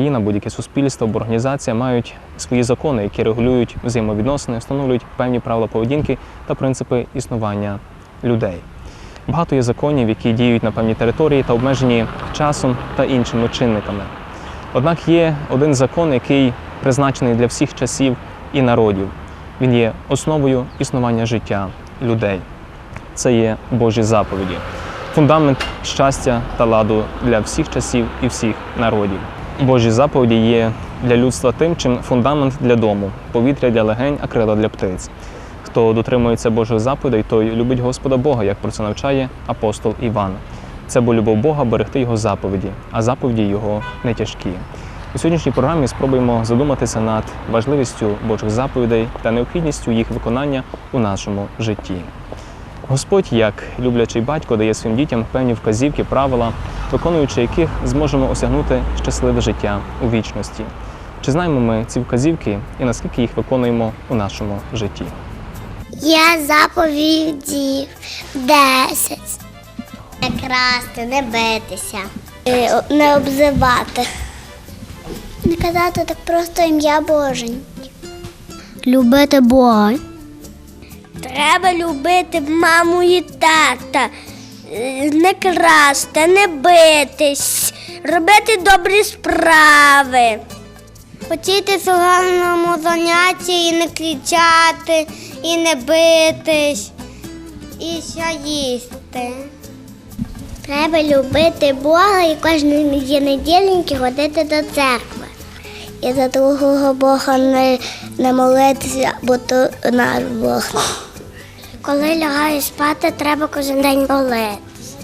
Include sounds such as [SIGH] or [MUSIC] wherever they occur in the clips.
країна, будь-яке суспільство або організація мають свої закони, які регулюють взаємовідносини, встановлюють певні правила поведінки та принципи існування людей. Багато є законів, які діють на певній території та обмежені часом та іншими чинниками. Однак є один закон, який призначений для всіх часів і народів. Він є основою існування життя людей. Це є Божі заповіді, фундамент щастя та ладу для всіх часів і всіх народів. Божі заповіді є для людства тим, чим фундамент для дому, повітря для легень, а крила для птиць. Хто дотримується Божих заповідей, той любить Господа Бога, як про це навчає апостол Іван. Це бо любов Бога берегти його заповіді, а заповіді його не тяжкі. У сьогоднішній програмі спробуємо задуматися над важливістю Божих заповідей та необхідністю їх виконання у нашому житті. Господь, як люблячий батько, дає своїм дітям певні вказівки, правила, виконуючи яких зможемо осягнути щасливе життя у вічності. Чи знаємо ми ці вказівки і наскільки їх виконуємо у нашому житті? Я заповідів 10. Не красти, не битися, не обзивати. Не казати так просто ім'я Боже. Любити Бога. Треба любити маму і тата, Е, не красти, не битись, робити добрі справи. Хотіти у гарному занятті і не кричати, і не битись, і що їсти. Треба любити Бога і кожної неділеньки ходити до церкви. І за другого Бога не, не молитися, бо то наш Бог. Коли лягаю спати, треба кожен день молитися.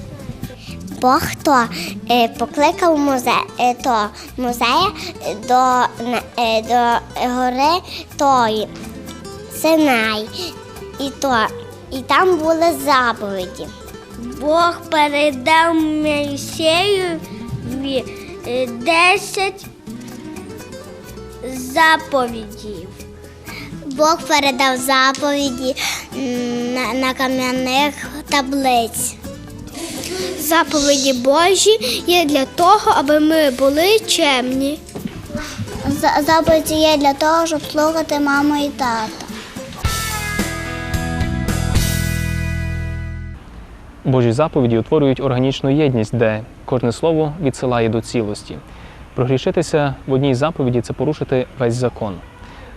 Бог то е, покликав музе, е, то музея до, е, до гори тої, Синай. І, то, і там були заповіді. Бог передав Моїсеєві е, 10 заповідів. Бог передав заповіді на, на кам'яних таблиць. Заповіді Божі є для того, аби ми були чемні. Заповіді є для того, щоб слухати маму і тата. Божі заповіді утворюють органічну єдність, де кожне слово відсилає до цілості. Прогрішитися в одній заповіді це порушити весь закон.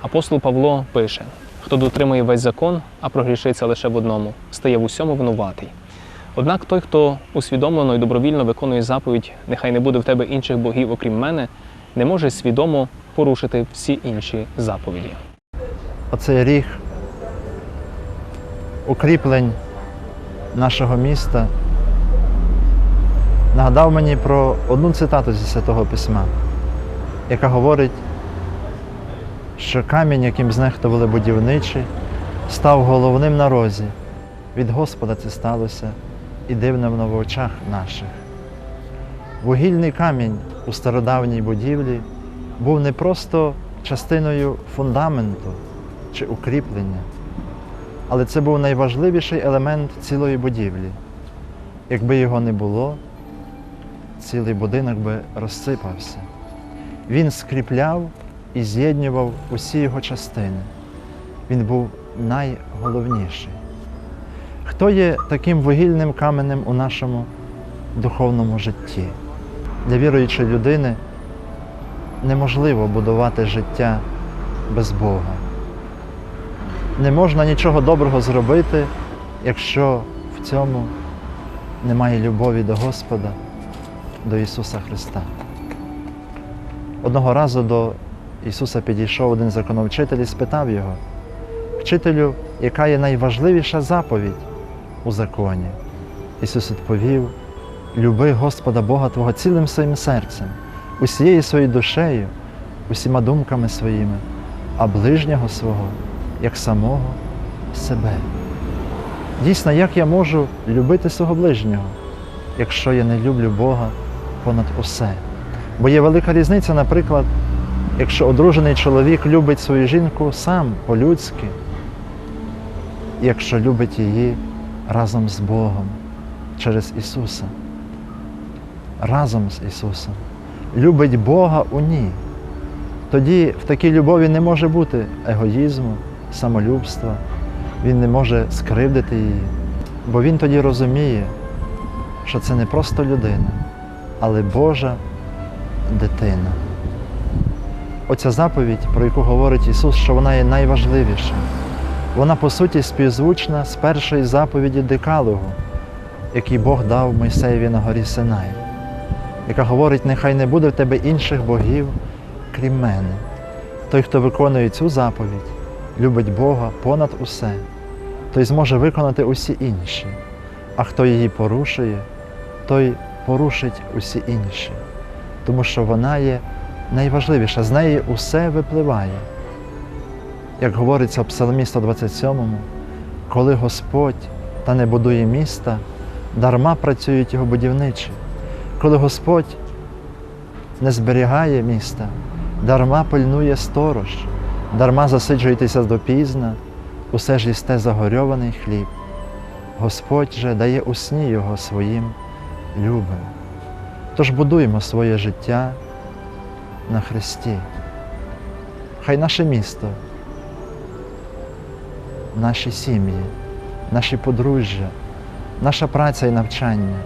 Апостол Павло пише: хто дотримує весь закон, а прогрішиться лише в одному, стає в усьому винуватий. Однак той, хто усвідомлено і добровільно виконує заповідь, нехай не буде в тебе інших богів, окрім мене, не може свідомо порушити всі інші заповіді. оцей ріг укріплень нашого міста нагадав мені про одну цитату зі Святого Письма, яка говорить, що камінь, яким знехтували будівничі, став головним на розі. Від Господа це сталося і дивно в очах наших. Вугільний камінь у стародавній будівлі був не просто частиною фундаменту чи укріплення, але це був найважливіший елемент цілої будівлі. Якби його не було, цілий будинок би розсипався. Він скріпляв і з'єднував усі його частини. Він був найголовніший. Хто є таким вугільним каменем у нашому духовному житті? Для віруючої людини неможливо будувати життя без Бога. Не можна нічого доброго зробити, якщо в цьому немає любові до Господа, до Ісуса Христа. Одного разу до Ісуса підійшов один законовчитель і спитав його, вчителю, яка є найважливіша заповідь у законі? Ісус відповів: люби Господа Бога Твого цілим своїм серцем, усією своєю душею, усіма думками своїми, а ближнього свого як самого себе. Дійсно, як я можу любити свого ближнього, якщо я не люблю Бога понад усе? Бо є велика різниця, наприклад, якщо одружений чоловік любить свою жінку сам по-людськи, якщо любить її разом з Богом через Ісуса, разом з Ісусом. любить Бога у ній. Тоді в такій любові не може бути егоїзму, самолюбства, він не може скривдити її, бо він тоді розуміє, що це не просто людина, але Божа дитина. Оця заповідь, про яку говорить Ісус, що вона є найважливіша. Вона, по суті, співзвучна з першої заповіді Декалогу, який Бог дав Мойсеєві на горі Синай, яка говорить, нехай не буде в тебе інших богів, крім мене. Той, хто виконує цю заповідь, любить Бога понад усе, той зможе виконати усі інші, а хто її порушує, той порушить усі інші, тому що вона є найважливіша, з неї усе випливає. Як говориться в Псалмі 127, коли Господь та не будує міста, дарма працюють його будівничі. Коли Господь не зберігає міста, дарма пильнує сторож, дарма засиджуєтеся допізна, усе ж їсте загорьований хліб. Господь же дає у сні його своїм любим. Тож будуємо своє життя на Христі. Хай наше місто, наші сім'ї, наші подружжя, наша праця і навчання,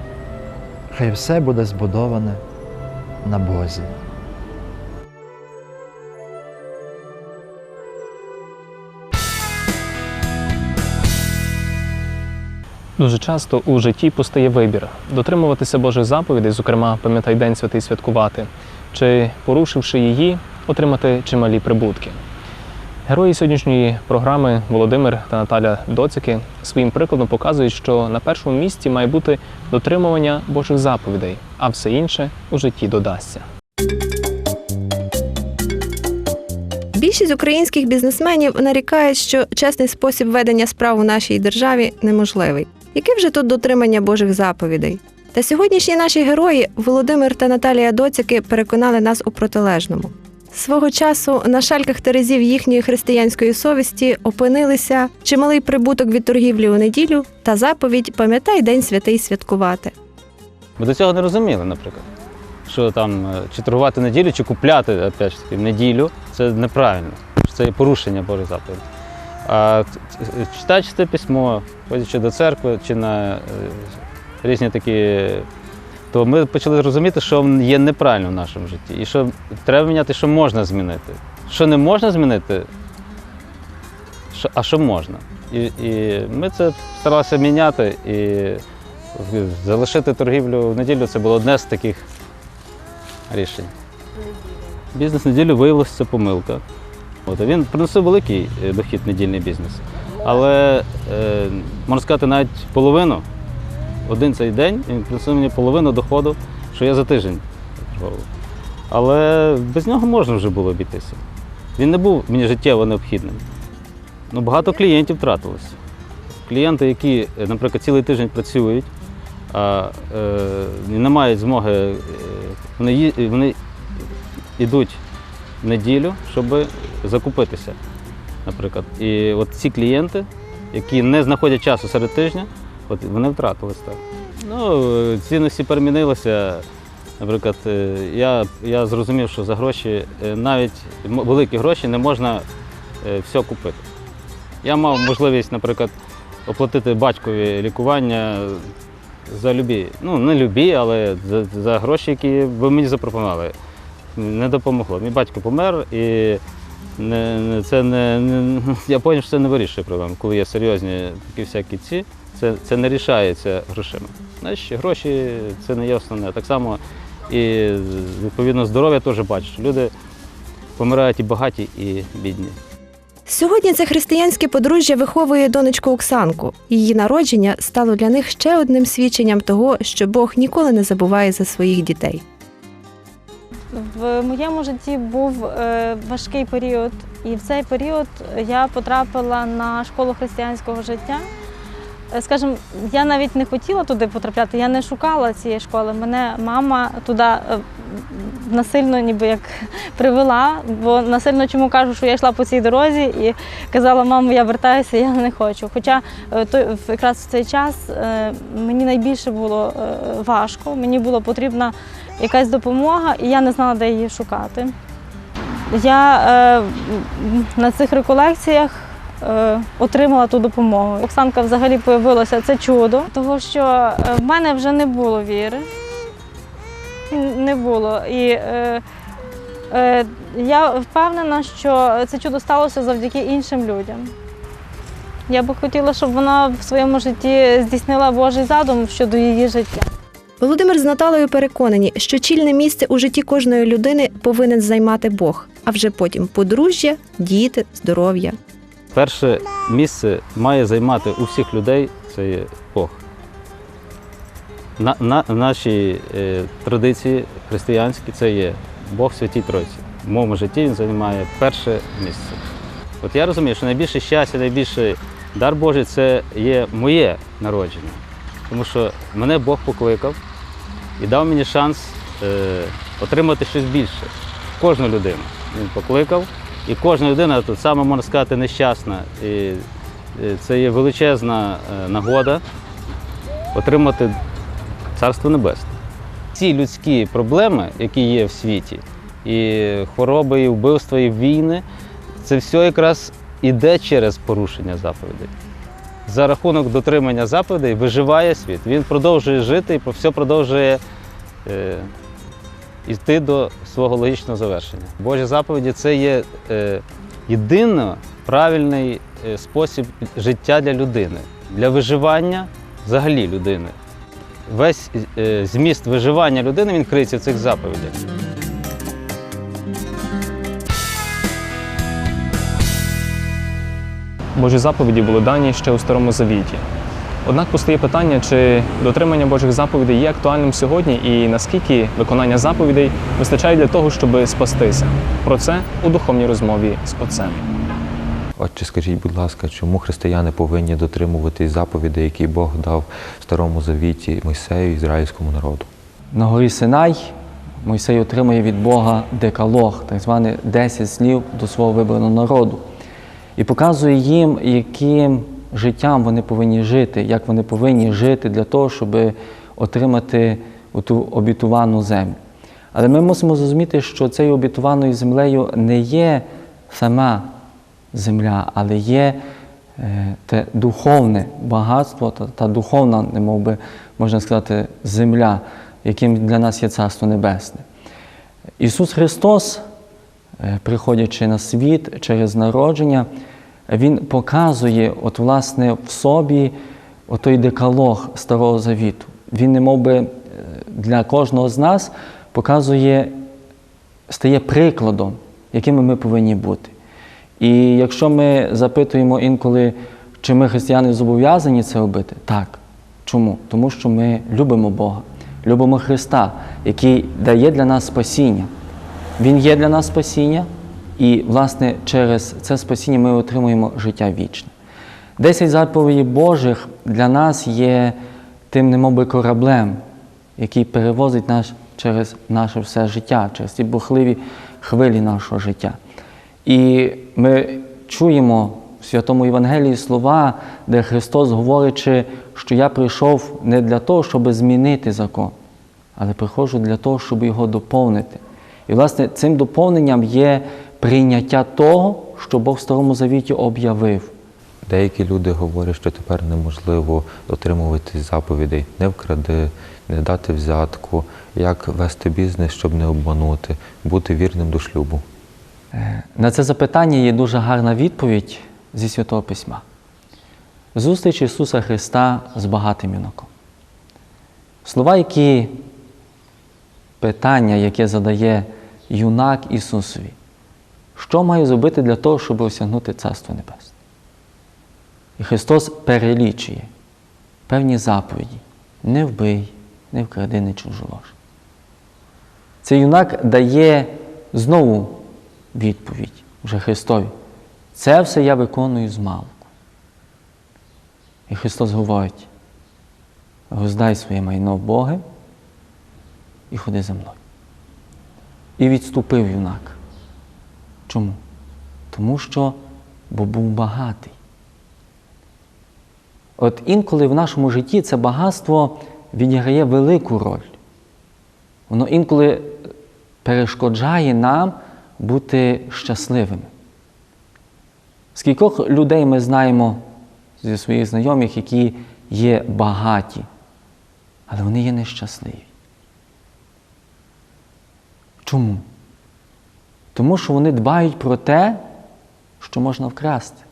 хай все буде збудоване на Бозі. Дуже часто у житті постає вибір дотримуватися Божих заповідей, зокрема, пам'ятай День святий святкувати, чи, порушивши її, отримати чималі прибутки. Герої сьогоднішньої програми Володимир та Наталя Доцики своїм прикладом показують, що на першому місці має бути дотримування Божих заповідей, а все інше у житті додасться. Більшість українських бізнесменів нарікають, що чесний спосіб ведення справ у нашій державі неможливий. Яке вже тут дотримання Божих заповідей? Та сьогоднішні наші герої Володимир та Наталія Доцяки переконали нас у протилежному. Свого часу на шальках терезів їхньої християнської совісті опинилися чималий прибуток від торгівлі у неділю та заповідь Пам'ятай День святий святкувати. Ми до цього не розуміли, наприклад. Що там е, чи торгувати неділю, чи купляти опять ж таки, неділю це неправильно. Це порушення Божих заповідей. А читаючи це письмо, ходячи до церкви чи на е, різні такі, то ми почали розуміти, що є неправильно в нашому житті. І що треба міняти, що можна змінити. Що не можна змінити, що, а що можна. І, і ми це старалися міняти. І залишити торгівлю в неділю це було одне з таких рішень. Бізнес неділю виявилося це помилка. От, він приносив великий е, дохід недільний бізнес. Але е, можна сказати, навіть половину, один цей день він приносив мені половину доходу, що я за тиждень. Але без нього можна вже було обійтися. Він не був мені життєво необхідним. Ну, багато клієнтів втратилося. Клієнти, які, е, наприклад, цілий тиждень працюють, а е, не мають змоги, е, вони, вони йдуть в неділю, щоб закупитися. Наприклад. І от ці клієнти, які не знаходять часу серед тижня, от вони втратились так. Ну, е, цінності перемінилися. Наприклад, е, я, я зрозумів, що за гроші, е, навіть великі гроші, не можна все купити. Я мав можливість, наприклад, оплатити батькові лікування за любі. Ну, не любі, але за, за гроші, які ви мені запропонували. Не допомогло. Мій батько помер і не, це не, не, [LAUGHS] я зрозумів, що це не вирішує проблему. Коли є серйозні такі всякі ці, це, це не рішається грошима. Знаєш, гроші це не є основне. Так само і відповідно здоров'я теж бачиш. Люди помирають і багаті, і бідні. Сьогодні це християнське подружжя виховує донечку Оксанку. Її народження стало для них ще одним свідченням того, що Бог ніколи не забуває за своїх дітей. В моєму житті був е, важкий період, і в цей період я потрапила на школу християнського життя. Е, скажімо, я навіть не хотіла туди потрапляти, я не шукала цієї школи. Мене мама туди е, насильно ніби як [LAUGHS] привела, бо насильно чому кажу, що я йшла по цій дорозі і казала, мамо, я вертаюся, я не хочу. Хоча е, той, якраз в цей час мені найбільше було важко, мені була потрібна якась допомога, і я не знала, де її шукати. Я на цих реколекціях отримала ту допомогу. Оксанка взагалі появилася це чудо, тому що е, в мене вже не було віри. Не було. І е, е, я впевнена, що це чудо сталося завдяки іншим людям. Я би хотіла, щоб вона в своєму житті здійснила Божий задум щодо її життя. Володимир з Наталею переконані, що чільне місце у житті кожної людини повинен займати Бог, а вже потім подружжя, діти, здоров'я. Перше місце має займати у всіх людей це є Бог. На, на, нашій е, традиції християнські це є Бог Святій Тройці. В моєму житті він займає перше місце. От я розумію, що найбільше щастя, найбільший дар Божий це є моє народження. Тому що мене Бог покликав і дав мені шанс е, отримати щось більше. Кожну людину він покликав. І кожна людина тут саме можна сказати нещасна. І е, це є величезна е, нагода отримати Царство Небесне. Ці людські проблеми, які є в світі, і хвороби, і вбивства, і війни, це все якраз іде через порушення заповідей. За рахунок дотримання заповідей виживає світ. Він продовжує жити і все продовжує е, йти до свого логічного завершення. Божі заповіді це є е, єдино правильний е, спосіб життя для людини, для виживання взагалі людини. Весь е, зміст виживання людини він криється в цих заповідях. Божі заповіді були дані ще у Старому Завіті. Однак постає питання, чи дотримання Божих заповідей є актуальним сьогодні і наскільки виконання заповідей вистачає для того, щоб спастися. Про це у духовній розмові з отцем. Отче, скажіть, будь ласка, чому християни повинні дотримуватись заповідей, які Бог дав в Старому Завіті Мойсею і ізраїльському народу? На горі Синай Мойсей отримує від Бога декалог, так звані 10 слів до свого вибраного народу. І показує їм, яким життям вони повинні жити, як вони повинні жити для того, щоб отримати ту обітувану землю. Але ми мусимо зрозуміти, що цією обітованою землею не є сама земля, але є е, те духовне багатство та, та духовна, не мов би, можна сказати, земля, яким для нас є Царство Небесне. Ісус Христос, е, приходячи на світ через народження, Він показує от, власне, в собі отой декалог Старого Завіту. Він, не би, е, для кожного з нас показує, стає прикладом, якими ми повинні бути. І якщо ми запитуємо інколи, чи ми християни зобов'язані це робити, так. Чому? Тому що ми любимо Бога, любимо Христа, який дає для нас спасіння. Він є для нас спасіння, і, власне, через це спасіння ми отримуємо життя вічне. Десять заповідей Божих для нас є тим немоби кораблем, який перевозить нас через наше все життя, через ці бурхливі хвилі нашого життя. І ми чуємо в Святому Євангелії слова, де Христос, говорячи, що я прийшов не для того, щоб змінити закон, але приходжу для того, щоб його доповнити. І, власне, цим доповненням є прийняття того, що Бог в Старому Завіті об'явив. Деякі люди говорять, що тепер неможливо дотримуватись заповідей, не вкради, не дати взятку, як вести бізнес, щоб не обманути, бути вірним до шлюбу. На це запитання є дуже гарна відповідь зі Святого Письма. Зустріч Ісуса Христа з багатим юнаком. Слова, які питання, яке задає юнак Ісусові, що маю зробити для того, щоб осягнути Царство Небесне? І Христос перелічує певні заповіді: не вбий, не вкради, не чужолож. Цей юнак дає знову відповідь вже Христові. Це все я виконую з малку. І Христос говорить: роздай своє майно в Боги і ходи за мною. І відступив юнак. Чому? Тому що бо був багатий. От інколи в нашому житті це багатство відіграє велику роль. Воно інколи перешкоджає нам бути щасливими. Скількох людей ми знаємо зі своїх знайомих, які є багаті, але вони є нещасливі. Чому? Тому що вони дбають про те, що можна вкрасти,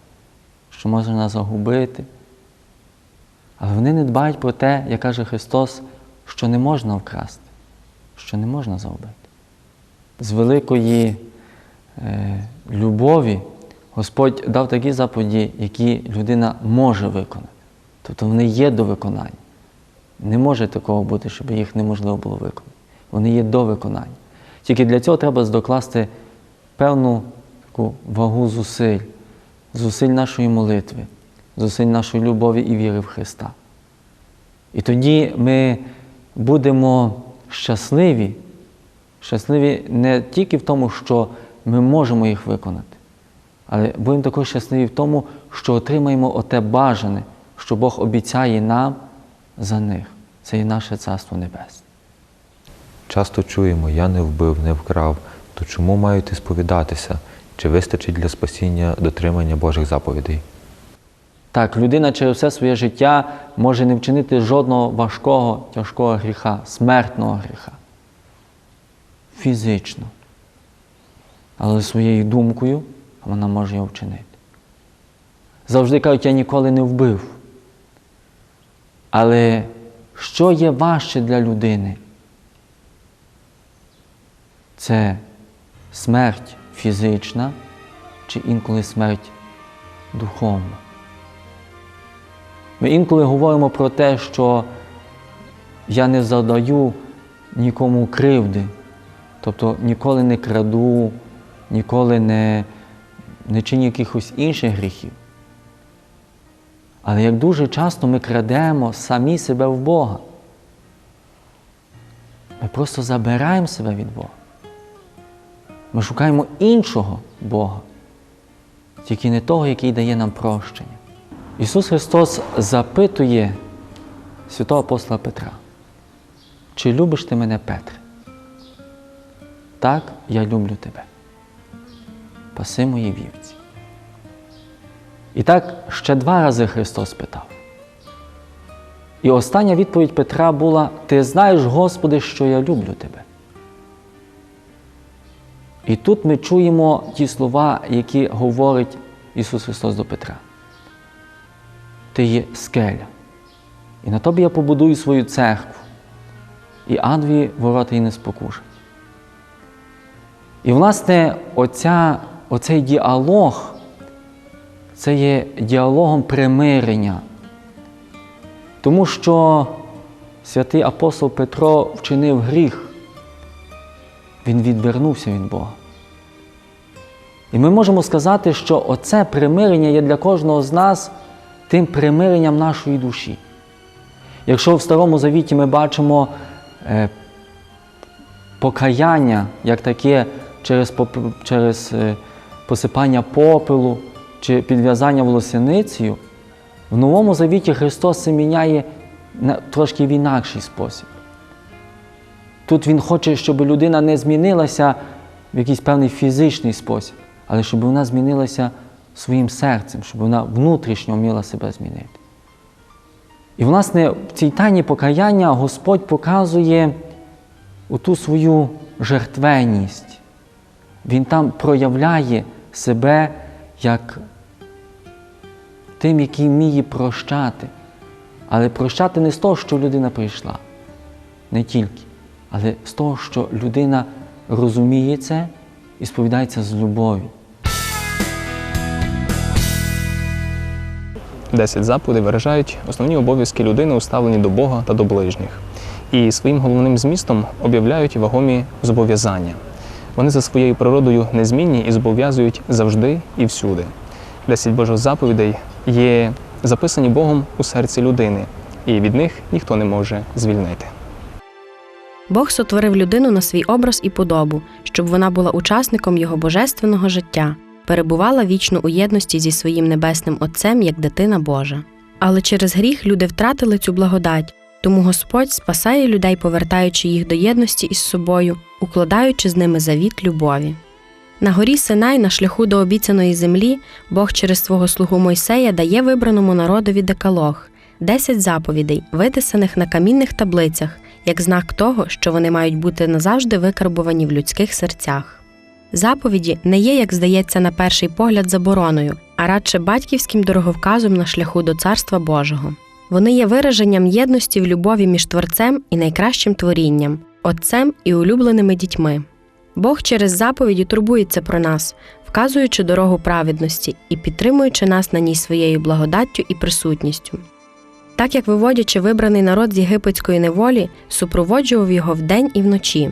що можна загубити. Але вони не дбають про те, як каже Христос, що не можна вкрасти, що не можна загубити. З великої е, любові Господь дав такі заповіді, які людина може виконати. Тобто вони є до виконання. Не може такого бути, щоб їх неможливо було виконати. Вони є до виконання. Тільки для цього треба докласти певну таку вагу зусиль, зусиль нашої молитви, зусиль нашої любові і віри в Христа. І тоді ми будемо щасливі, щасливі не тільки в тому, що ми можемо їх виконати, але будемо також щасливі в тому, що отримаємо оте бажане, що Бог обіцяє нам за них. Це і наше Царство Небесне. Часто чуємо, я не вбив, не вкрав. То чому мають сповідатися? Чи вистачить для спасіння дотримання Божих заповідей? Так, людина через все своє життя може не вчинити жодного важкого, тяжкого гріха, смертного гріха. Фізично. Але своєю думкою вона може його вчинити. Завжди кажуть, я ніколи не вбив. Але що є важче для людини? Це смерть фізична чи інколи смерть духовна. Ми інколи говоримо про те, що я не задаю нікому кривди, тобто ніколи не краду, ніколи не, не чиню якихось інших гріхів. Але як дуже часто ми крадемо самі себе в Бога. Ми просто забираємо себе від Бога. Ми шукаємо іншого Бога, тільки не того, який дає нам прощення. Ісус Христос запитує святого апостола Петра, чи любиш ти мене, Петре? Так, я люблю тебе. Паси мої вівці. І так ще два рази Христос питав. І остання відповідь Петра була: Ти знаєш, Господи, що я люблю тебе. І тут ми чуємо ті слова, які говорить Ісус Христос до Петра. Ти є скеля. І на тобі я побудую свою церкву, і адві ворота її не спокушать. І, власне, оця, оцей діалог це є діалогом примирення. Тому що святий апостол Петро вчинив гріх, він відвернувся від Бога. І ми можемо сказати, що оце примирення є для кожного з нас тим примиренням нашої душі. Якщо в Старому Завіті ми бачимо е, покаяння як таке через, через е, посипання попелу чи підв'язання волосяницею, в Новому Завіті Христос це міняє трошки в інакший спосіб. Тут Він хоче, щоб людина не змінилася в якийсь певний фізичний спосіб, але щоб вона змінилася своїм серцем, щоб вона внутрішньо вміла себе змінити. І, власне, в цій тайні покаяння Господь показує оту свою жертвеність. Він там проявляє себе як тим, який вміє прощати. Але прощати не з того, що людина прийшла, не тільки, але з того, що людина розуміє це і сповідається з любові. Десять заповідей виражають основні обов'язки людини, уставлені до Бога та до ближніх. І своїм головним змістом об'являють вагомі зобов'язання. Вони за своєю природою незмінні і зобов'язують завжди і всюди. Десять Божих заповідей є записані Богом у серці людини, і від них ніхто не може звільнити. Бог сотворив людину на свій образ і подобу, щоб вона була учасником його божественного життя, перебувала вічно у єдності зі своїм небесним Отцем як дитина Божа. Але через гріх люди втратили цю благодать, тому Господь спасає людей, повертаючи їх до єдності із собою, укладаючи з ними завіт любові. На горі Синай, на шляху до обіцяної землі, Бог через свого слугу Мойсея дає вибраному народові декалог десять заповідей, витисаних на камінних таблицях, як знак того, що вони мають бути назавжди викарбувані в людських серцях. Заповіді не є, як здається, на перший погляд забороною, а радше батьківським дороговказом на шляху до Царства Божого. Вони є вираженням єдності в любові між Творцем і найкращим творінням, Отцем і улюбленими дітьми. Бог через заповіді турбується про нас, вказуючи дорогу праведності і підтримуючи нас на ній своєю благодаттю і присутністю. Так як виводячи вибраний народ з єгипетської неволі, супроводжував його вдень і вночі.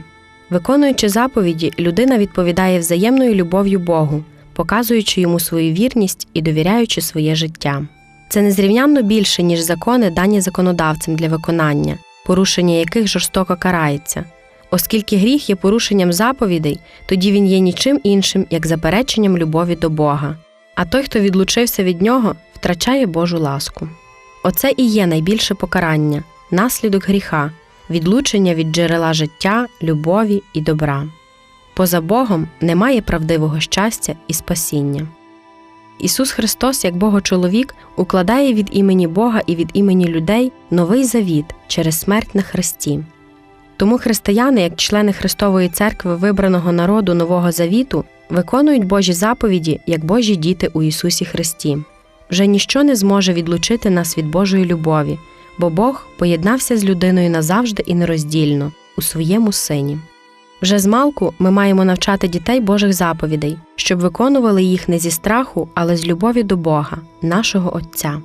Виконуючи заповіді, людина відповідає взаємною любов'ю Богу, показуючи йому свою вірність і довіряючи своє життя. Це незрівнянно більше, ніж закони, дані законодавцем для виконання, порушення яких жорстоко карається. Оскільки гріх є порушенням заповідей, тоді він є нічим іншим, як запереченням любові до Бога. А той, хто відлучився від нього, втрачає Божу ласку. Оце і є найбільше покарання, наслідок гріха, відлучення від джерела життя, любові і добра. Поза Богом немає правдивого щастя і спасіння. Ісус Христос, як Богочоловік, укладає від імені Бога і від імені людей новий завіт через смерть на Христі. Тому християни, як члени Христової церкви вибраного народу Нового Завіту, виконують Божі заповіді як Божі діти у Ісусі Христі. Вже ніщо не зможе відлучити нас від Божої любові, бо Бог поєднався з людиною назавжди і нероздільно у своєму сині. Вже змалку ми маємо навчати дітей Божих заповідей, щоб виконували їх не зі страху, але з любові до Бога, нашого Отця.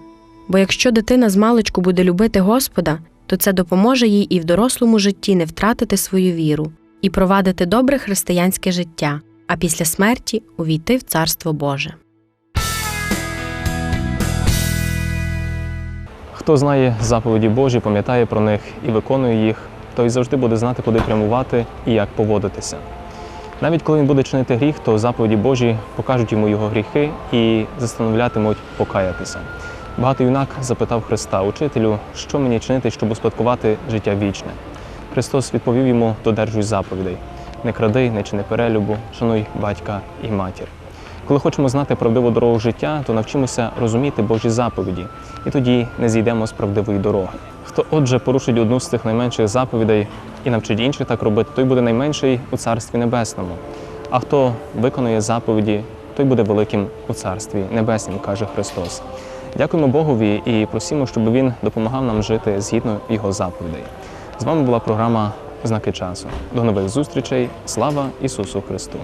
Бо якщо дитина з маличку буде любити Господа, то це допоможе їй і в дорослому житті не втратити свою віру і провадити добре християнське життя, а після смерті увійти в Царство Боже. Хто знає заповіді Божі, пам'ятає про них і виконує їх, той завжди буде знати, куди прямувати і як поводитися. Навіть коли він буде чинити гріх, то заповіді Божі покажуть йому його гріхи і застановлятимуть покаятися. Багато юнак запитав Христа, учителю, що мені чинити, щоб успадкувати життя вічне. Христос відповів йому: додержуй заповідей. Не кради, не чини перелюбу, шануй батька і матір. Коли хочемо знати правдиву дорогу життя, то навчимося розуміти Божі заповіді, і тоді не зійдемо з правдивої дороги. Хто, отже, порушить одну з цих найменших заповідей і навчить інших так робити, той буде найменший у Царстві Небесному. А хто виконує заповіді, той буде великим у Царстві Небесному, каже Христос. Дякуємо Богові і просимо, щоб Він допомагав нам жити згідно Його заповідей. З вами була програма Знаки часу. До нових зустрічей. Слава Ісусу Христу!